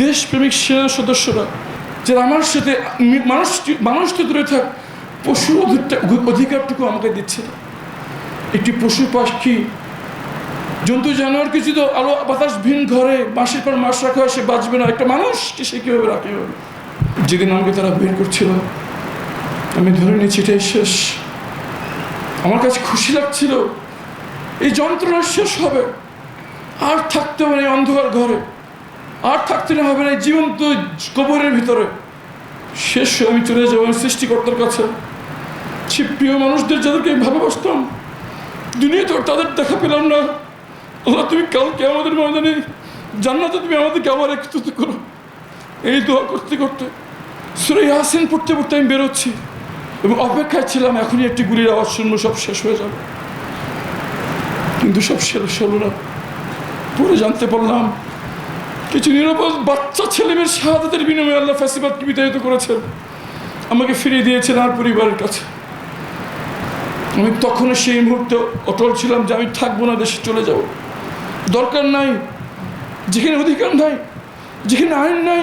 দেশপ্রেমিক সেনা সদস্যরা, যারা আমার সাথে মানুষ মানুষ তো দূরে থাক, পশু অধিকারটুকু আমাকে দিচ্ছে না। একটি পশু পাখি, জন্তু জানোয়ার কিছু তো আলো বাতাস ভিন ঘরে, মাসের পর মাস রাখা হয়, সে বাঁচবে না। একটা মানুষকে সে কীভাবে রাখে? যেদিন আমাকে তারা বের করছিল, আমি ধরে নিয়েছি, এটাই শেষ। আমার কাছে খুশি লাগছিল, এই যন্ত্রণা শেষ হবে। আর থাকতে হবে অন্ধকার ঘরে। আর থাকতে হবে না জীবন্ত কবরের ভিতরে। শেষ আমি চলে যাব সৃষ্টিকর্তার কাছে। সে প্রিয় মানুষদের যাদেরকে আমি ভালোবাসতাম দুনিয়া তো তাদের দেখা পেলাম না। আল্লাহ, তুমি কালকে আমাদের ময়দানে, জান্নাতে তুমি আমাদেরকে আবার একত্রিত করো। এই দোয়া করতে করতে সুরে হাসিন পড়তে পড়তে আমি বেরোচ্ছি এবং অপেক্ষায় ছিলাম, এখনই একটি গুলির আওয়াজ শুনব, সব শেষ হয়ে যাবে। কিন্তু সব শেষ হলো না। পরে জানতে পারলাম কিছু নিরাপদ বাচ্চা ছেলেমেয়ের শাহাদাতের বিনিময়ে আল্লাহ ফ্যাসিবাদকে বিতাড়িত করেছেন। আমাকে ফিরিয়ে দিয়েছেন আর পরিবারের কাছে। আমি তখনও সেই মুহূর্তে অটল ছিলাম যে আমি থাকব না, দেশে চলে যাব। দরকার নাই, যেখানে অধিকার নাই, যেখানে আইন নাই,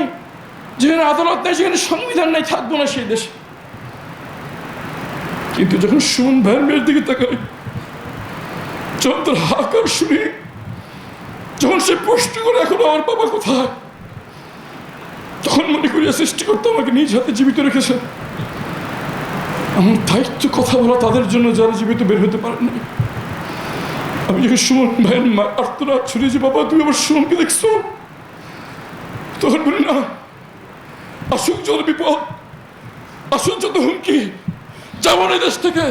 যেখানে আদালত নাই যেখানে সংবিধান নাই, থাকব না সেই দেশে। কিন্তু যখন সুমন ভাইয়ের মেয়ের দিকে তাকাই তার হাকার শুনি যখন সে প্রশ্ন করে, এখন আমার বাবা কোথায়? তখন মনে করিয়া সৃষ্টি সৃষ্টিকর্তা আমাকে নিজ হাতে জীবিত রেখেছে। আমার দায়িত্ব কথা বলা তাদের জন্য যারা জীবিত বের হতে পারেন না আমি যখন সুমন ভাইয়ের মা আর্তনাদ ছড়িয়েছি বাবা, তুমি আমার সুমনকে দেখছ? তখন বলি, না, আসুক যত বিপদ, আসুক যত হুমকি, যাব না দেশ থেকে।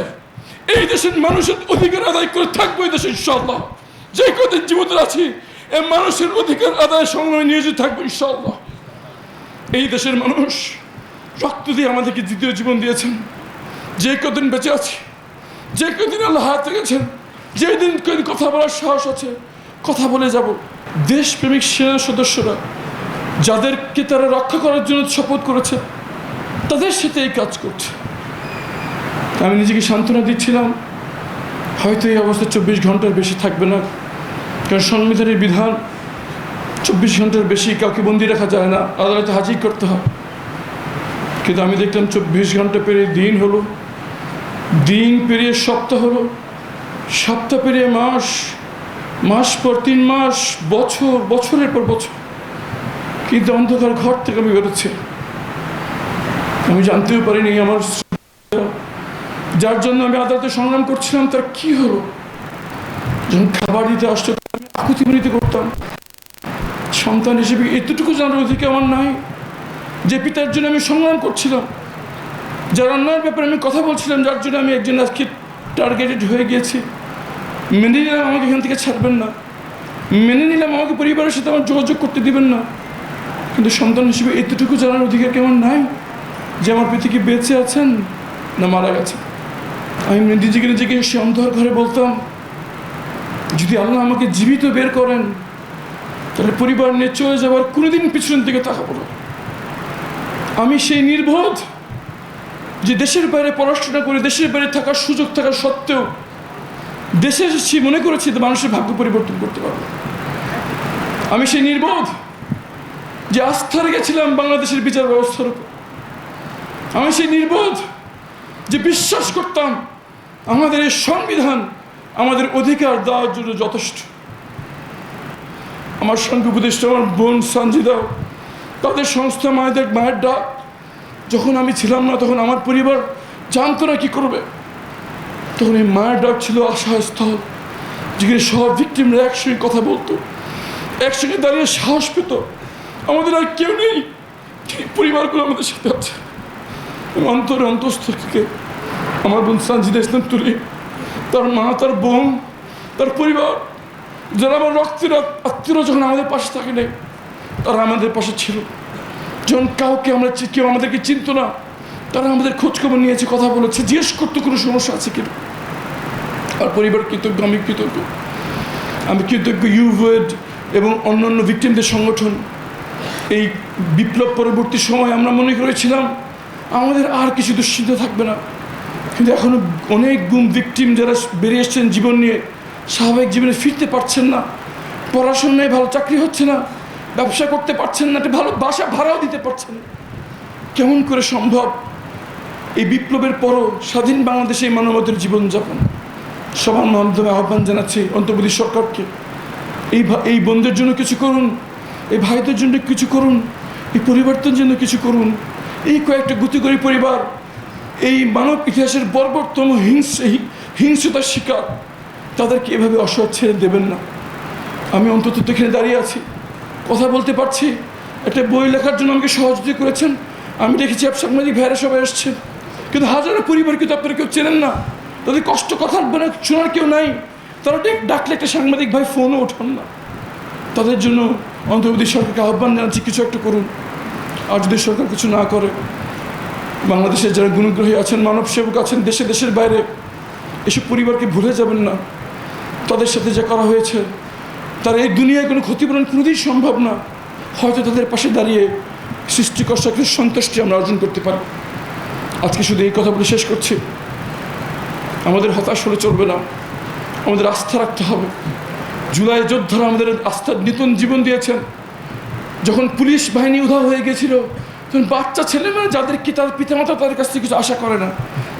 এই দেশের মানুষের অধিকার আদায় করে থাকব এই দেশে ইনশাল্লাহ যে কদিন জীবিত আছি এই মানুষের অধিকার আদায় সংগ্রামে নিয়োজিত থাকব ইনশাল্লাহ এই দেশের মানুষ রক্ত দিয়ে আমাদেরকে দ্বিতীয় জীবন দিয়েছেন। যে কদিন বেঁচে আছি, যে কদিন আল্লাহ হাত রেখেছেন যেদিন কদিন কথা বলার সাহস আছে, কথা বলে যাব। দেশপ্রেমিক সেনা সদস্যরা, যাদেরকে তারা রক্ষা করার জন্য শপথ করেছে, তাদের সাথে এই কাজ করছে। আমি নিজেকে সান্ত্বনা দিচ্ছিলাম, হয়তো এই অবস্থা চব্বিশ ঘণ্টার বেশি থাকবে না। কারণ সংবিধানের বিধান চব্বিশ ঘণ্টার বেশি কাউকে বন্দি রাখা যায় না, আদালতে হাজির করতে হয়। কিন্তু আমি দেখলাম চব্বিশ ঘণ্টা পেরিয়ে দিন হলো, দিন পেরিয়ে সপ্তাহ হলো, সপ্তাহ পেরিয়ে মাস মাস পর তিন মাস, বছর, বছরের পর বছর। কিন্তু অন্ধকার ঘর থেকে আমি বেরোচ্ছি। আমি জানতেও পারিনি আমার যার জন্য আমি আদালতে সংগ্রাম করছিলাম, তার কি হলো? যখন খাবার দিতে আসতো আমি আকুতি করতাম। সন্তান হিসেবে এতটুকু জানার অধিকার আমার নাই, যে পিতার জন্য আমি সংগ্রাম করছিলাম। যার অন্যায়ের ব্যাপারে আমি কথা বলছিলাম, যার জন্য আমি একজন আজকে টার্গেটেড হয়ে গিয়েছি। মেনে নিলাম আমাকে এখান থেকে ছাড়বেন না। মেনে নিলাম আমাকে পরিবারের সাথে আমার যোগাযোগ করতে দিবেন না। কিন্তু সন্তান হিসেবে এতটুকু জানার অধিকার কেমন নাই, যে আমার পৃথিবী বেঁচে আছেন না মারা গেছে আমি নিজেকে নিজেকে সে অন্ধকার ঘরে বলতাম যদি আল্লাহ আমাকে জীবিত বের করেন, তাহলে পরিবার নিয়ে চলে যাওয়ার কোনোদিন পিছন দিকে তাকাবো না। আমি সেই নির্বোধ যে দেশের বাইরে পড়াশোনা করে, দেশের বাইরে থাকার সুযোগ থাকা সত্ত্বেও দেশে এসেছি, মনে করেছি যে মানুষের ভাগ্য পরিবর্তন করতে পারব। আমি সেই নির্বোধ যে আস্থা রেখেছিলাম বাংলাদেশের বিচার ব্যবস্থার উপর। আমি সেই নির্বোধ যে বিশ্বাস করতাম, আমাদের এই সংবিধান আমাদের অধিকার দেওয়ার জন্য যথেষ্ট। আমার সঙ্গে উপদেষ্টা, আমার বোন সঞ্জিদা তাদের সংস্থা মায়েদের মায়ের ডাক। যখন আমি ছিলাম না, তখন আমার পরিবার জানতো না কী করবে। তখন এই মায়ের ডাক ছিল আশাস্থল, যেখানে সব ভিক্টিমরা একসঙ্গে কথা বলতো, একসঙ্গে দাঁড়িয়ে সাহস পেত। আমাদের আর কেউ নেই পরিবারগুলো আমাদের সাথে আছে। অন্তরে অন্তস্থ থেকে আমার বোন সানজিদা ইসলাম তুলি তার মা, তার বোন, তার পরিবার, যারা আমার রক্তের আত্মীয়রা যখন আমাদের পাশে থাকে নাই, তারা আমাদের পাশে ছিল। যখন কাউকে আমরা কেউ আমাদেরকে চিনত না, তারা আমাদের খোঁজখবর নিয়েছে, কথা বলেছে, জিজ্ঞেস করতো কোনো সমস্যা আছে কিনা। আর পরিবার কৃতজ্ঞ, আমি কৃতজ্ঞ। আমি কৃতজ্ঞ ইউভেড এবং অন্যান্য ভিক্টিমদের সংগঠন। এই বিপ্লব পরবর্তী সময় আমরা মনে করেছিলাম, আমাদের আর কিছু দুশ্চিন্তা থাকবে না। কিন্তু এখনও অনেক গুম ভিকটিম যারা বেরিয়ে এসছেন জীবন নিয়ে, স্বাভাবিক জীবনে ফিরতে পারছেন না। পড়াশোনায় ভালো, চাকরি হচ্ছে না, ব্যবসা করতে পারছেন না, একটা ভালো বাসা ভাড়াও দিতে পারছেন না। কেমন করে সম্ভব এই বিপ্লবের পরও স্বাধীন বাংলাদেশে এই মানবতার জীবনযাপন? সবার মাধ্যমে আহ্বান জানাচ্ছি অন্তর্বর্তী সরকারকে। এই এই বন্ধুদের জন্য কিছু করুন, এই ভাইদের জন্য কিছু করুন, এই পরিবর্তনের জন্য কিছু করুন। এই কয়েকটা গুতিগরি পরিবার এই মানব ইতিহাসের বর্বরতম হিংস হিংসতার শিকার। তাদেরকে এভাবে অসহায় ছেড়ে দেবেন না। আমি অন্তত এখানে দাঁড়িয়ে আছি। কথা বলতে পারছি। একটা বই লেখার জন্য আমাকে সহযোগিতা করেছেন। আমি দেখেছি সাংবাদিক ভাইরা সবাই এসছেন কিন্তু হাজারো পরিবার কিন্তু আপনারা কেউ চেনেন না। তাদের কষ্ট কথা মানে শোনার কেউ নাই। তারা ডাক- ডাকলে একটা সাংবাদিক ভাই ফোনও ওঠান না। তাদের জন্য অন্তর্বর্তী সরকারকে আহ্বান জানাচ্ছি, কিছু একটা করুন। আর যদি সরকার কিছু না করে বাংলাদেশের যারা গুণগ্রহী আছেন মানব সেবক আছেন, দেশে দেশের বাইরে এসব পরিবারকে ভুলে যাবেন না। তাদের সাথে যা করা হয়েছে, তার এই দুনিয়ায় কোনো ক্ষতিপূরণ কোনোদিন সম্ভব না। হয়তো তাদের পাশে দাঁড়িয়ে সৃষ্টিকর্তাকে সন্তুষ্টি আমরা অর্জন করতে পারি। আজকে শুধু এই কথা বলে শেষ করছি। আমাদের হতাশ হলে চলবে না। আমাদের আস্থা রাখতে হবে। জুলাই যোদ্ধারা আমাদের আস্থার নতুন জীবন দিয়েছেন। যখন পুলিশ বাহিনী উধাও হয়ে গেছিল বাচ্চা ছেলেমেয়ে যাদেরকে তার পিতামাতা তাদের কাছ থেকে কিছু আশা করে না,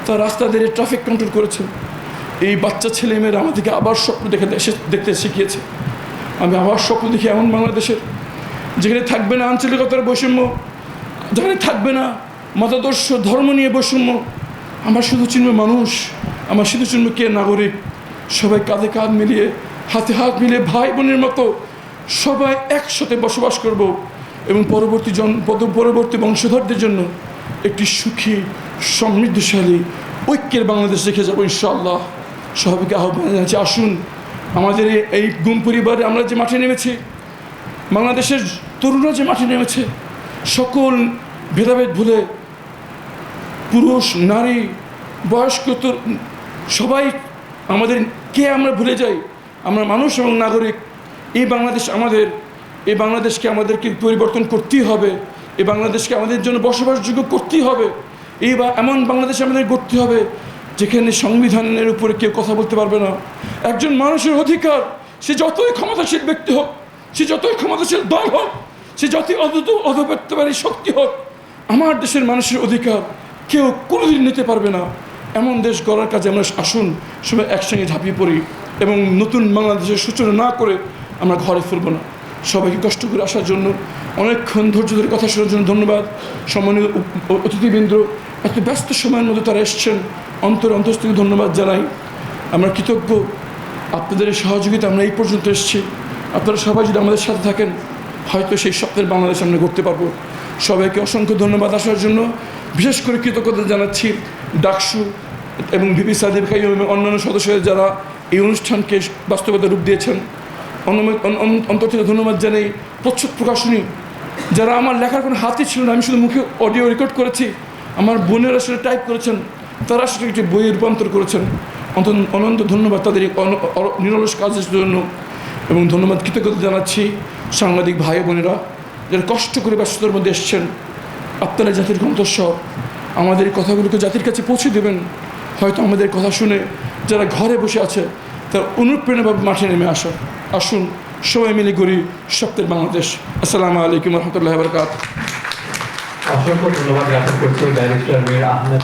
তার রাস্তা দিয়ে ট্রাফিক কন্ট্রোল করেছে। এই বাচ্চা ছেলেমেয়েরা আমাদেরকে আবার স্বপ্ন দেখে দেখতে শিখিয়েছে। আমি আবার স্বপ্ন দেখি এমন বাংলাদেশের, যেখানে থাকবে না আঞ্চলিকতার বৈষম্য, যেখানে থাকবে না মতাদর্শ, ধর্ম নিয়ে বৈষম্য। আমার শুধু চিনব মানুষ, আমার শুধু চিনব কে নাগরিক। সবাই কাঁধে কাঁধ মিলিয়ে, হাতে হাত মিলিয়ে ভাই বোনের মতো সবাই একসাথে বসবাস করব। এবং পরবর্তী জন পরবর্তী বংশধরদের জন্য একটি সুখী, সমৃদ্ধশালী, ঐক্যের বাংলাদেশ রেখে যাব ইনশাআল্লাহ। সবাইকে আহ্বান জানাচ্ছি। আসুন, আমাদের এই- গুম পরিবারে আমরা যে মাঠে নেমেছি, বাংলাদেশের তরুণরা যে মাঠে নেমেছে, সকল ভেদাভেদ ভুলে পুরুষ, নারী, বয়স্ক সবাই আমাদের কে আমরা ভুলে যাই, আমরা মানুষ এবং নাগরিক, এই বাংলাদেশ আমাদের এই বাংলাদেশকে আমাদেরকে পরিবর্তন করতেই হবে। এই বাংলাদেশকে আমাদের জন্য বসবাসযোগ্য করতেই হবে। এই বা এমন বাংলাদেশ আমাদের করতে হবে, যেখানে সংবিধানের উপরে কেউ কথা বলতে পারবে না। একজন মানুষের অধিকার, সে যতই ক্ষমতাশীল ব্যক্তি হোক, সে যতই ক্ষমতাশীল দল হোক, সে যতই অদ্ভুত অধপত্যবারী শক্তি হোক, আমার দেশের মানুষের অধিকার কেউ কোনোদিন নিতে পারবে না। এমন দেশ গড়ার কাজে আমরা আসুন, সবাই একসঙ্গে ঝাঁপিয়ে পড়ি এবং নতুন বাংলাদেশের সূচনা না করে আমরা ঘরে ফিরব না। সবাইকে কষ্ট করে আসার জন্য, অনেকক্ষণ ধৈর্য ধরে কথা শোনার জন্য ধন্যবাদ। সম্মানীয় অতিথিবৃন্দ, এত ব্যস্ত সময়ের মধ্যে তারা এসছেন, অন্তর অন্তস্থিত ধন্যবাদ জানাই। আমরা কৃতজ্ঞ, আপনাদের সহযোগিতা আমরা এই পর্যন্ত এসেছি। আপনারা সবাই যদি আমাদের সাথে থাকেন, হয়তো সেই স্বপ্নের বাংলাদেশ আমরা করতে পারব। সবাইকে অসংখ্য ধন্যবাদ আসার জন্য। বিশেষ করে কৃতজ্ঞতা জানাচ্ছি ডাকসু এবং ভিপি সাদিব খাই অন্যান্য সদস্যদের যারা এই অনুষ্ঠানকে বাস্তবতা রূপ দিয়েছেন। অন্তর থেকে ধন্যবাদ জানাই প্রচ্ছদ প্রকাশনী। যারা আমার লেখার কোনো হাতে ছিল না, আমি শুধু মুখে অডিও রেকর্ড করেছি। আমার বোনেরা সেটা টাইপ করেছেন, তারা সেটা একটি বইয়ে রূপান্তর করেছেন। অনন্ত ধন্যবাদ তাদের নিরলস কাজের জন্য। এবং ধন্যবাদ, কৃতজ্ঞতা জানাচ্ছি সাংবাদিক ভাই বোনেরা, যারা কষ্ট করে ব্যস্ততার মধ্যে এসছেন। আপনারা জাতির কণ্ঠস্বর, আমাদের কথাগুলোকে জাতির কাছে পৌঁছে দেবেন। হয়তো আমাদের কথা শুনে যারা ঘরে বসে আছে, তার অনুপ্রেরণাভাবে মাঠে নেমে আসা আসুন, সবাই মিলে করি সত্যের বাংলাদেশ। আসসালামু আলাইকুম রহমতুল্লাহ বরকাত অসংখ্য ধন্যবাদ জ্ঞাপন করছি ডাইরেক্টর মীর আহমেদ